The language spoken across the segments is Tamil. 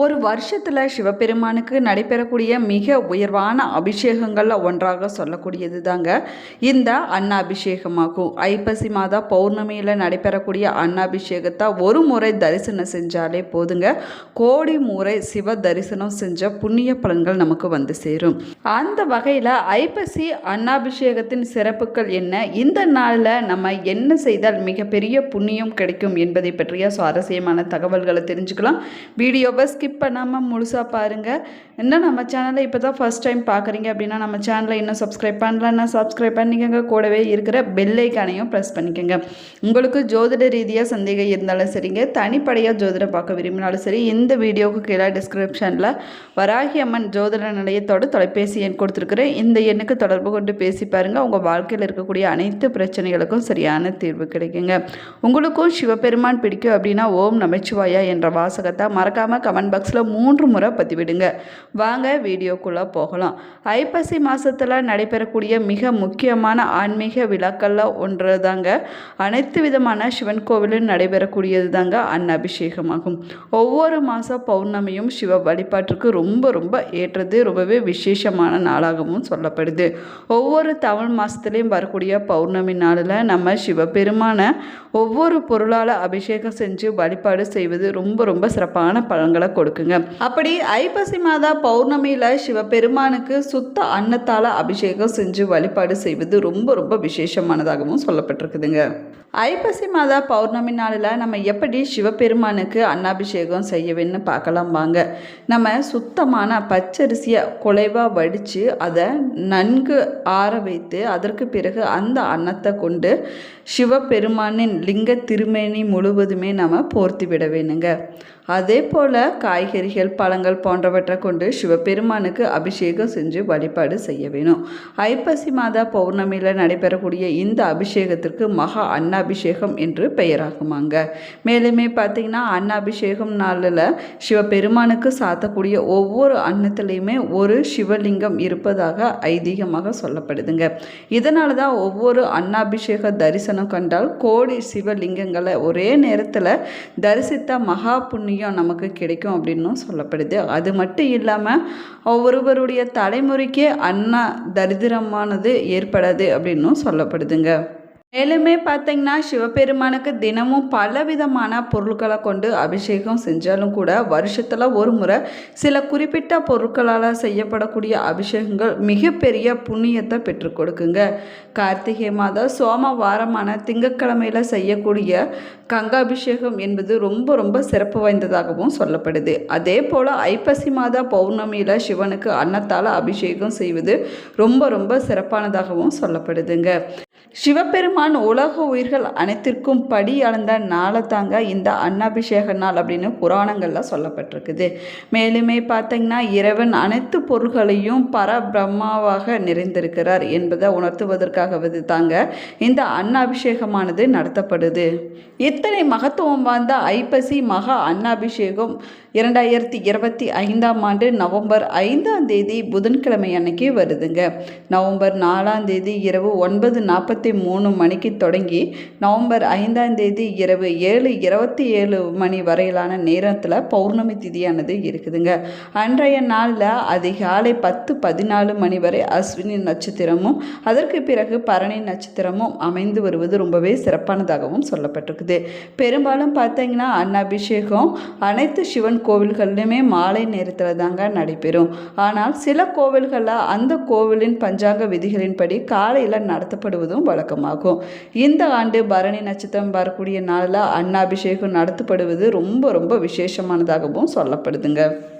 ஒரு வருஷத்தில் சிவபெருமானுக்கு நடைபெறக்கூடிய மிக உயர்வான அபிஷேகங்களில் ஒன்றாக சொல்லக்கூடியது தாங்க இந்த அன்னாபிஷேகமாகும். ஐப்பசி மாத பௌர்ணமியில் நடைபெறக்கூடிய அன்னாபிஷேகத்தை ஒரு முறை தரிசனம் செஞ்சாலே போதுங்க. கோடி முறை சிவ தரிசனம் செஞ்ச புண்ணிய பலன்கள் நமக்கு வந்து சேரும். அந்த வகையில் ஐப்பசி அன்னாபிஷேகத்தின் சிறப்புகள் என்ன? இந்த நாளில் நம்ம என்ன செய்தால் மிகப்பெரிய புண்ணியம் கிடைக்கும் என்பதை பற்றிய சுவாரஸ்யமான தகவல்களை தெரிஞ்சுக்கலாம். வீடியோவை ஸ்கிப் பண்ணாமல் முழுசாக பாருங்கள் இன்னும் நம்ம சேனலை இப்போ தான் ஃபஸ்ட் டைம் பார்க்குறீங்க அப்படின்னா நம்ம சேனலை இன்னும் சப்ஸ்கிரைப் பண்ணலன்னா சப்ஸ்கிரைப் பண்ணிக்கோங்க. கூடவே இருக்கிற பெல்லைக்கானையும் ப்ரெஸ் பண்ணிக்கோங்க. உங்களுக்கு ஜோதிட ரீதியாக சந்தேகம் இருந்தாலும் சரிங்க. தனிப்படையாக ஜோதிடம் பார்க்க விரும்பினாலும் சரி இந்த வீடியோவுக்கு கீழே டிஸ்கிரிப்ஷனில் வராகி அம்மன் ஜோதிட நிலையத்தோட தொலைபேசி எண் கொடுத்துருக்குறேன். இந்த எண்ணுக்கு தொடர்பு கொண்டு பேசி பாருங்கள் உங்கள் வாழ்க்கையில் இருக்கக்கூடிய அனைத்து பிரச்சனைகளுக்கும் சரியான தீர்வு கிடைக்குங்க. உங்களுக்கும் சிவபெருமான் பிடிக்கும் அப்படின்னா ஓம் நமச்சிவாயா என்ற வாசகத்தை மறக்காமல் கமெண்ட் பாக்ஸில் மூன்று முறை பதிவிடுங்க. வாங்க வீடியோக்குள்ளே போகலாம். ஐப்பசி மாதத்தில் நடைபெறக்கூடிய மிக முக்கியமான ஆன்மீக விழாக்களில் ஒன்று தாங்க அனைத்து விதமான சிவன் கோவிலும் நடைபெறக்கூடியது தாங்க அன்னபிஷேகமாகும். ஒவ்வொரு மாத பௌர்ணமியும் சிவ வழிபாட்டிற்கு ரொம்ப ரொம்ப ஏற்றது ரொம்பவே விசேஷமான நாளாகவும் சொல்லப்படுது. ஒவ்வொரு தமிழ் மாதத்துலேயும் வரக்கூடிய பௌர்ணமி நாளில் நம்ம சிவபெருமான ஒவ்வொரு பொருளால் அபிஷேகம் செஞ்சு வழிபாடு செய்வது ரொம்ப ரொம்ப சிறப்பான பலன்களை கொடுக்குங்க. அப்படி ஐப்பசி மாதா பௌர்ணமியில் சிவபெருமானுக்கு சுத்த அன்னத்தால் அபிஷேகம் செஞ்சு வழிபாடு செய்வது ரொம்ப ரொம்ப விசேஷமானதாகவும் சொல்லப்பட்டிருக்குதுங்க. ஐப்பசி மாதா பௌர்ணமி நாளில் நம்ம எப்படி சிவபெருமானுக்கு அன்னாபிஷேகம் செய்யவேன்னு பார்க்கலாம் வாங்க. நம்ம சுத்தமான பச்சரிசியை குலைவாக வடித்து அதை நன்கு ஆற வைத்து அதற்கு பிறகு அந்த அன்னத்தை கொண்டு சிவபெருமானின் லிங்க திருமேனி முழுவதுமே நம்ம போர்த்தி விட வேணுங்க. அதே போல் காய்கறிகள் பழங்கள் போன்றவற்றை கொண்டு சிவபெருமானுக்கு அபிஷேகம் செஞ்சு வழிபாடு செய்ய வேணும். ஐப்பசி மாதா பௌர்ணமியில் நடைபெறக்கூடிய இந்த அபிஷேகத்திற்கு மகா அன்னாபிஷேகம் என்று பெயராகுமாங்க. மேலுமே பார்த்திங்கன்னா அன்னாபிஷேகம் நாளில் சிவபெருமானுக்கு சாத்தக்கூடிய ஒவ்வொரு அன்னத்துலேயுமே ஒரு சிவலிங்கம் இருப்பதாக ஐதீகமாக சொல்லப்படுதுங்க. இதனால தான் ஒவ்வொரு அன்னாபிஷேக தரிசனம் கண்டால் கோடி சிவலிங்கங்களை ஒரே நேரத்தில் தரிசித்த மகா புண்ணியம் நமக்கு கிடைக்கும். அப்படின்னும் சொல்லப்படுது. அது மட்டும் இல்லாமல் ஒவ்வொருவருடைய தலைமுறைக்கே அண்ணா தரித்திரமானது ஏற்படாது அப்படின்னும் சொல்லப்படுதுங்க. மேலுமே பார்த்தீங்கன்னா சிவபெருமானுக்கு தினமும் பலவிதமான பொருட்களை கொண்டு அபிஷேகம் செஞ்சாலும் கூட வருஷத்தில் ஒரு முறை சில குறிப்பிட்ட பொருட்களால் செய்யப்படக்கூடிய அபிஷேகங்கள் மிகப்பெரிய புண்ணியத்தை பெற்றுக் கொடுக்குங்க. கார்த்திகை மாதம் சோமவாரமான திங்கக்கிழமையில் செய்யக்கூடிய கங்காபிஷேகம் என்பது ரொம்ப ரொம்ப சிறப்பு வாய்ந்ததாகவும் சொல்லப்படுது. அதே போல் ஐப்பசி மாத பௌர்ணமியில் சிவனுக்கு அன்னத்தால் அபிஷேகம் செய்வது ரொம்ப ரொம்ப சிறப்பானதாகவும் சொல்லப்படுதுங்க. சிவபெருமான் உலக உயிர்கள் அனைத்திற்கும் படி அளந்த நாளை தாங்க இந்த அன்னாபிஷேக நாள் அப்படின்னு புராணங்களில் சொல்லப்பட்டிருக்குது. மேலுமே பார்த்தீங்கன்னா இறைவன் அனைத்து பொருள்களையும் பரபிரம்மாவாக நிறைந்திருக்கிறார் என்பதை உணர்த்துவதற்காகவது தாங்க இந்த அன்னாபிஷேகமானது நடத்தப்படுது. இத்தனை மகத்துவம் வாய்ந்த ஐப்பசி மகா அன்னாபிஷேகம் இரண்டாயிரத்தி இருபத்தி ஐந்தாம் ஆண்டு நவம்பர் ஐந்தாம் தேதி புதன்கிழமை அன்னைக்கு வருதுங்க. நவம்பர் நாலாம் தேதி இரவு ஒன்பது நாற்பத்தி மூணு மணிக்கு தொடங்கி நவம்பர் ஐந்தாம் தேதி இரவு ஏழு இருபத்தி ஏழு மணி வரையிலான நேரத்தில் பௌர்ணமி திதியானது இருக்குதுங்க. அன்றைய நாளில் அதிகாலை பத்து பதினாலு மணி வரை அஸ்வினி நட்சத்திரமும் அதற்கு பிறகு பரணி நட்சத்திரமும் அமைந்து வருவது ரொம்பவே சிறப்பானதாகவும் சொல்லப்பட்டிருக்குது. பெரும்பாலும் பார்த்தீங்கன்னா அன்னாபிஷேகம் அனைத்து சிவன் கோவில்கள்லையுமே மாலை நேரத்தில் தாங்க நடைபெறும். ஆனால் சில கோவில்களில் அந்த கோவிலின் பஞ்சாங்க விதிகளின்படி காலையில் நடத்தப்படுவதும் வழக்கமாகும். இந்த ஆண்டு பரணி நட்சத்திரம் வரக்கூடிய நாளில் அன்னாபிஷேகம் நடத்தப்படுவது ரொம்ப ரொம்ப விசேஷமானதாகவும் சொல்லப்படுதுங்க.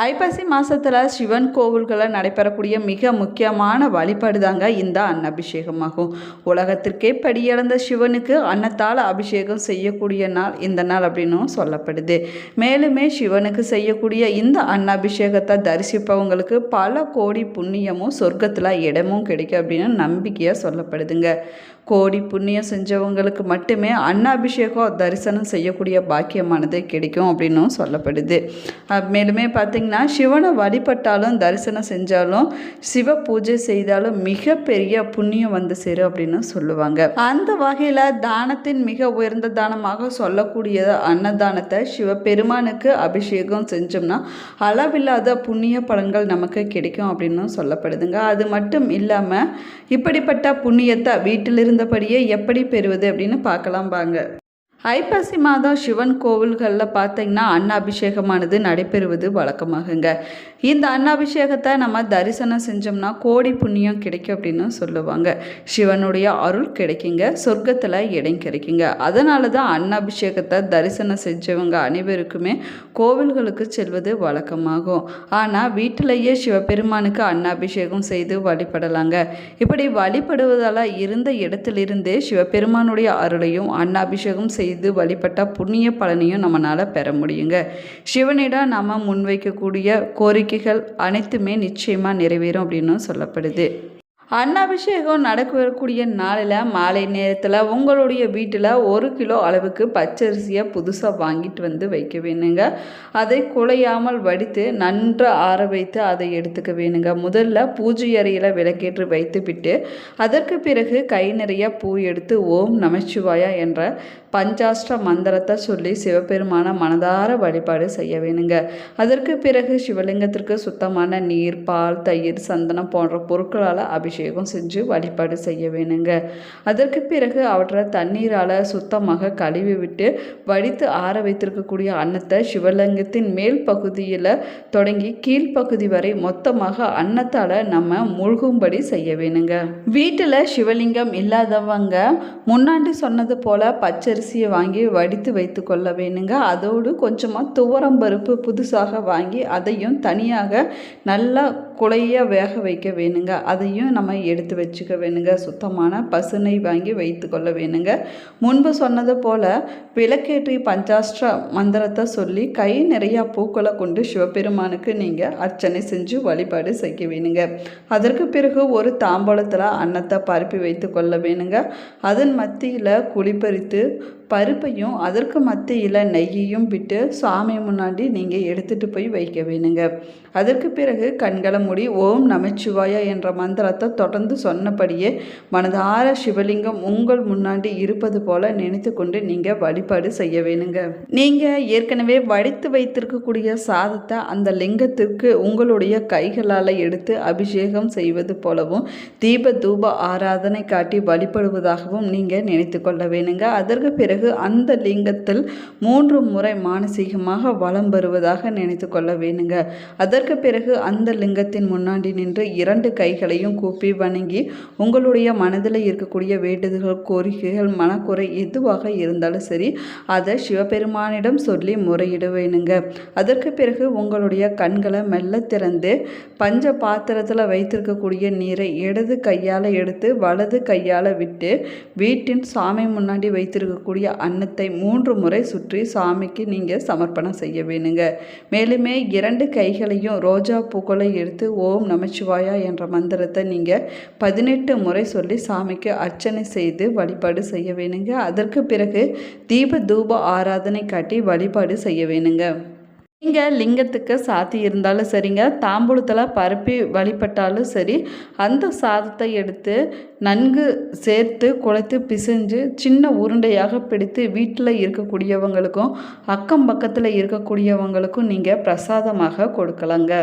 ஐப்பசி மாதத்தில் சிவன் கோவில்களில் நடைபெறக்கூடிய மிக முக்கியமான வழிபாடு தாங்க இந்த அன்னபிஷேகமாகும். உலகத்திற்கே படியளந்த சிவனுக்கு அன்னத்தால் அபிஷேகம் செய்யக்கூடிய நாள் இந்த நாள் அப்படின்னும் சொல்லப்படுது. மேலுமே சிவனுக்கு செய்யக்கூடிய இந்த அன்னபிஷேகத்தை தரிசிப்பவங்களுக்கு பல கோடி புண்ணியமும் சொர்க்கத்தில் இடமும் கிடைக்கும் அப்படின்னு நம்பிக்கையாக சொல்லப்படுதுங்க. கோடி புண்ணியம் செஞ்சவங்களுக்கு மட்டுமே அன்னாபிஷேகம் தரிசனம் செய்யக்கூடிய பாக்கியமானது கிடைக்கும் அப்படின்னும் சொல்லப்படுது. மேலுமே பார்த்திங்கன்னா சிவனை வழிபட்டாலும் தரிசனம் செஞ்சாலும் சிவ பூஜை செய்தாலும் மிகப்பெரிய புண்ணியம் வந்து சேரும் அப்படின்னு சொல்லுவாங்க. அந்த வகையில் தானத்தின் மிக உயர்ந்த தானமாக சொல்லக்கூடிய அன்னதானத்தை சிவபெருமானுக்கு அபிஷேகம் செஞ்சோம்னா அளவில்லாத புண்ணிய பலன்கள் நமக்கு கிடைக்கும் அப்படின்னு சொல்லப்படுதுங்க. அது மட்டும் இல்லாமல் இப்படிப்பட்ட புண்ணியத்தை வீட்டில் இருந்தபடியே எப்படி பெறுவது அப்படின்னு பார்க்கலாம் வாங்க ஐப்பசி மாதம் சிவன் கோவில்களில் பார்த்தீங்கன்னா அன்னாபிஷேகமானது நடைபெறுவது வழக்கமாகுங்க. இந்த அன்னாபிஷேகத்தை நம்ம தரிசனம் செஞ்சோம்னா கோடி புண்ணியம் கிடைக்கும் அப்படின்னு சொல்லுவாங்க. சிவனுடைய அருள் கிடைக்குங்க சொர்க்கத்தில் இடம் கிடைக்குங்க. அதனால தான் அன்னாபிஷேகத்தை தரிசனம் செஞ்சவங்க அனைவருக்குமே கோவில்களுக்கு செல்வது வழக்கமாகும். ஆனால் வீட்டிலேயே சிவபெருமானுக்கு அன்னாபிஷேகம் செய்து வழிபடலாங்க. இப்படி வழிபடுவதால் இருந்த இடத்திலிருந்தே சிவபெருமானுடைய அருளையும் அன்னாபிஷேகம் செய்து வழிபட்ட புண்ணிய பலனையும் நம்மளால் பெற முடியுங்க. சிவனிடம் நம்ம முன்வைக்கக்கூடிய கோரிக்கைகள் அனைத்துமே நிச்சயமாக நிறைவேறும் அப்படின்னு சொல்லப்படுது. அன்னாபிஷேகம் நடக்கக்கூடிய நாளில் மாலை நேரத்தில் உங்களுடைய வீட்டில் ஒரு கிலோ அளவுக்கு பச்சரிசியை புதுசாக வாங்கிட்டு வந்து வைக்க வேணுங்க. அதை குலையாமல் வடித்து நன்று ஆற வைத்து அதை எடுத்துக்க வேணுங்க. முதல்ல பூஜை அறையில் விளக்கேற்றி வைத்துவிட்டு அதற்கு பிறகு கை நிறைய பூ எடுத்து ஓம் நமச்சிவாயா என்ற பஞ்சாஷ்ட மந்திரத்தை சொல்லி சிவபெருமான மனதார வழிபாடு செய்ய வேணுங்க. அதற்கு பிறகு சிவலிங்கத்திற்கு சுத்தமான நீர் பால் தயிர் சந்தனம் போன்ற பொருட்களால் அபிஷேகம் செஞ்சு வழிபாடு செய்ய வேணுங்க. அதற்கு பிறகு அவற்றை தண்ணீரால் சுத்தமாக கழுவி விட்டு வடித்து ஆற வைத்திருக்கக்கூடிய அன்னத்தை சிவலிங்கத்தின் மேல் பகுதியில் தொடங்கி கீழ்ப்பகுதி வரை மொத்தமாக அன்னத்தால் நம்ம மூழ்கும்படி செய்ய வேணுங்க. வீட்டில் சிவலிங்கம் இல்லாதவங்க முன்னாடி சொன்னது போல் அரிசியை வாங்கி வடித்து வைத்து கொள்ள வேணுங்க. அதோடு கொஞ்சமாக துவரம் பருப்பு புதுசாக வாங்கி அதையும் தனியாக நல்லா குழைய வேக வைக்க வேணுங்க. அதையும் நம்ம எடுத்து வச்சுக்க வேணுங்க. சுத்தமான பசுனை வாங்கி வைத்து கொள்ள வேணுங்க. முன்பு சொன்னது போல் விளக்கேற்றி பஞ்சாஷ்ட மந்திரத்தை சொல்லி கை நிறையா பூக்களை கொண்டு சிவபெருமானுக்கு நீங்கள் அர்ச்சனை செஞ்சு வழிபாடு செய்ய வேணுங்க. அதற்கு பிறகு ஒரு தாம்பூலத்தில் அன்னத்தை பரப்பி வைத்து கொள்ள வேணுங்க. அதன் மத்தியில் குளிப்பறித்து பருப்பையும் அதற்கு மத்தியில் நெய்யையும் விட்டு சாமி முன்னாடி நீங்கள் எடுத்துகிட்டு போய் வைக்க வேணுங்க. அதற்கு பிறகு கண்களை மூடி ஓம் நமச்சிவாயா என்ற மந்திரத்தை தொடர்ந்து சொன்னபடியே மனதார சிவலிங்கம் உங்கள் முன்னாடி இருப்பது போல நினைத்து கொண்டு நீங்கள் வழிபாடு செய்ய வேணுங்க. நீங்கள் ஏற்கனவே வடித்து வைத்திருக்கக்கூடிய சாதத்தை அந்த லிங்கத்திற்கு உங்களுடைய கைகளால் எடுத்து அபிஷேகம் செய்வது போலவும் தீப தூப ஆராதனை காட்டி வழிபடுவதாகவும் நீங்கள் நினைத்து கொள்ள வேணுங்க. அதற்கு பிறகு அந்த லிங்கத்தில் மூன்று முறை மானசீகமாக வலம் வருவதாக நினைத்து கொள்ள வேணுங்க. அதற்கு பிறகு அந்த லிங்கத்தின் முன்னாடி நின்று இரண்டு கைகளையும் கூப்பி வணங்கி உங்களுடைய மனதில் இருக்கக்கூடிய வேண்டுதல்கள் கோரிக்கைகள் மனக்குறை எதுவாக இருந்தாலும் சரி அதை சிவபெருமானிடம் சொல்லி முறையிட வேணுங்க. அதற்கு பிறகு உங்களுடைய கண்களை மெல்ல திறந்து பஞ்ச பாத்திரத்தில் வைத்திருக்கக்கூடிய நீரை இடது கையால் எடுத்து வலது கையால் விட்டு வீட்டின் சாமி முன்னாடி வைத்திருக்கக்கூடிய அன்னத்தை மூன்று முறை சுற்றி சாமிக்கு நீங்கள் சமர்ப்பணம் செய்ய வேணுங்க. மேலுமே இரண்டு கைகளையும் ரோஜா பூக்களை எடுத்து ஓம் நமச்சிவாயா என்ற மந்திரத்தை நீங்கள் பதினெட்டு முறை சொல்லி சாமிக்கு அர்ச்சனை செய்து வழிபாடு செய்ய வேணுங்க. அதற்கு பிறகு தீப தூப ஆராதனை காட்டி வழிபாடு செய்ய வேணுங்க. நீங்கள் லிங்கத்துக்கு சாத்தி இருந்தாலும் சரிங்க. தாம்பூலத்தில் பரப்பி வழிபட்டாலும் சரி அந்த சாதத்தை எடுத்து நன்கு சேர்த்து குழைத்து பிசைஞ்சு சின்ன உருண்டையாக பிடித்து வீட்டில் இருக்கக்கூடியவங்களுக்கும் அக்கம் பக்கத்தில் இருக்கக்கூடியவங்களுக்கும் நீங்கள் பிரசாதமாக கொடுக்கலாங்க.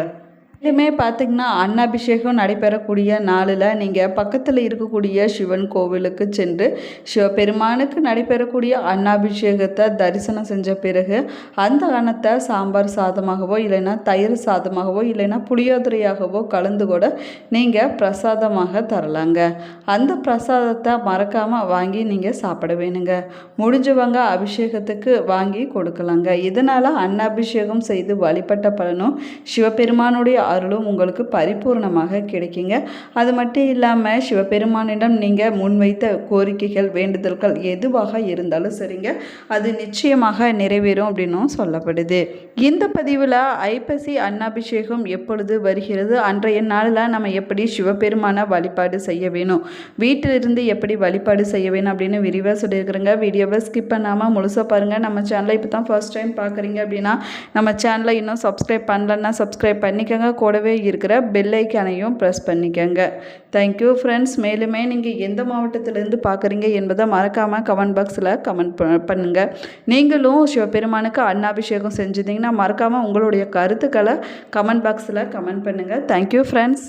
இதுமே பார்த்திங்கன்னா அன்னாபிஷேகம் நடைபெறக்கூடிய நாளில் நீங்கள் பக்கத்தில் இருக்கக்கூடிய சிவன் கோவிலுக்கு சென்று சிவபெருமானுக்கு நடைபெறக்கூடிய அன்னாபிஷேகத்தை தரிசனம் செஞ்ச பிறகு அந்த அன்னத்தை சாம்பார் சாதமாகவோ இல்லைன்னா தயிர் சாதமாகவோ இல்லைன்னா புளியோதரையாகவோ கலந்து கூட நீங்கள் பிரசாதமாக தரலாங்க. அந்த பிரசாதத்தை மறக்காமல் வாங்கி நீங்கள் சாப்பிட வேணுங்க. முடிஞ்சவங்க அபிஷேகத்துக்கு வாங்கி கொடுக்கலாங்க. இதனால் அன்னாபிஷேகம் செய்து வழிபட்ட பலனும் சிவபெருமானுடைய அருளும் உங்களுக்கு பரிபூர்ணமாக கிடைக்குங்க. அது மட்டும் இல்லாமல் சிவபெருமானிடம் நீங்கள் முன்வைத்த கோரிக்கைகள் வேண்டுதல்கள் எதுவாக இருந்தாலும் சரிங்க. அது நிச்சயமாக நிறைவேறும் அப்படின்னும் சொல்லப்படுது. இந்த பதிவில் ஐப்பசி அன்னாபிஷேகம் எப்பொழுது வருகிறது? அன்றைய நாளில் நம்ம எப்படி சிவபெருமான வழிபாடு செய்ய வேணும்? வீட்டிலிருந்து எப்படி வழிபாடு செய்ய வேணும் அப்படின்னு விரிவாக சொல்லியிருக்கிறேங்க. வீடியோவை ஸ்கிப் பண்ணாமல் முழுசாக பாருங்கள் நம்ம சேனலை இப்போ தான் ஃபர்ஸ்ட் டைம் பார்க்குறீங்க அப்படின்னா நம்ம சேனலை இன்னும் சப்ஸ்கிரைப் பண்ணலன்னா சப்ஸ்கிரைப் பண்ணிக்கோங்க. கூடவே இருக்கிற பெல்லைக்கானையும் ப்ரெஸ் பண்ணிக்கோங்க. தேங்க்யூ ஃப்ரெண்ட்ஸ் மேலுமே நீங்கள் எந்த மாவட்டத்திலேருந்து பார்க்குறீங்க என்பதை மறக்காமல் கமெண்ட் பாக்ஸில் கமெண்ட் பண்ணுங்கள் நீங்களும் சிவபெருமானுக்கு அன்னாபிஷேகம் செஞ்சுருந்தீங்கன்னா மறக்காமல் உங்களுடைய கருத்துக்களை கமெண்ட் பாக்ஸில் கமெண்ட் பண்ணுங்கள் தேங்க்யூ ஃப்ரெண்ட்ஸ்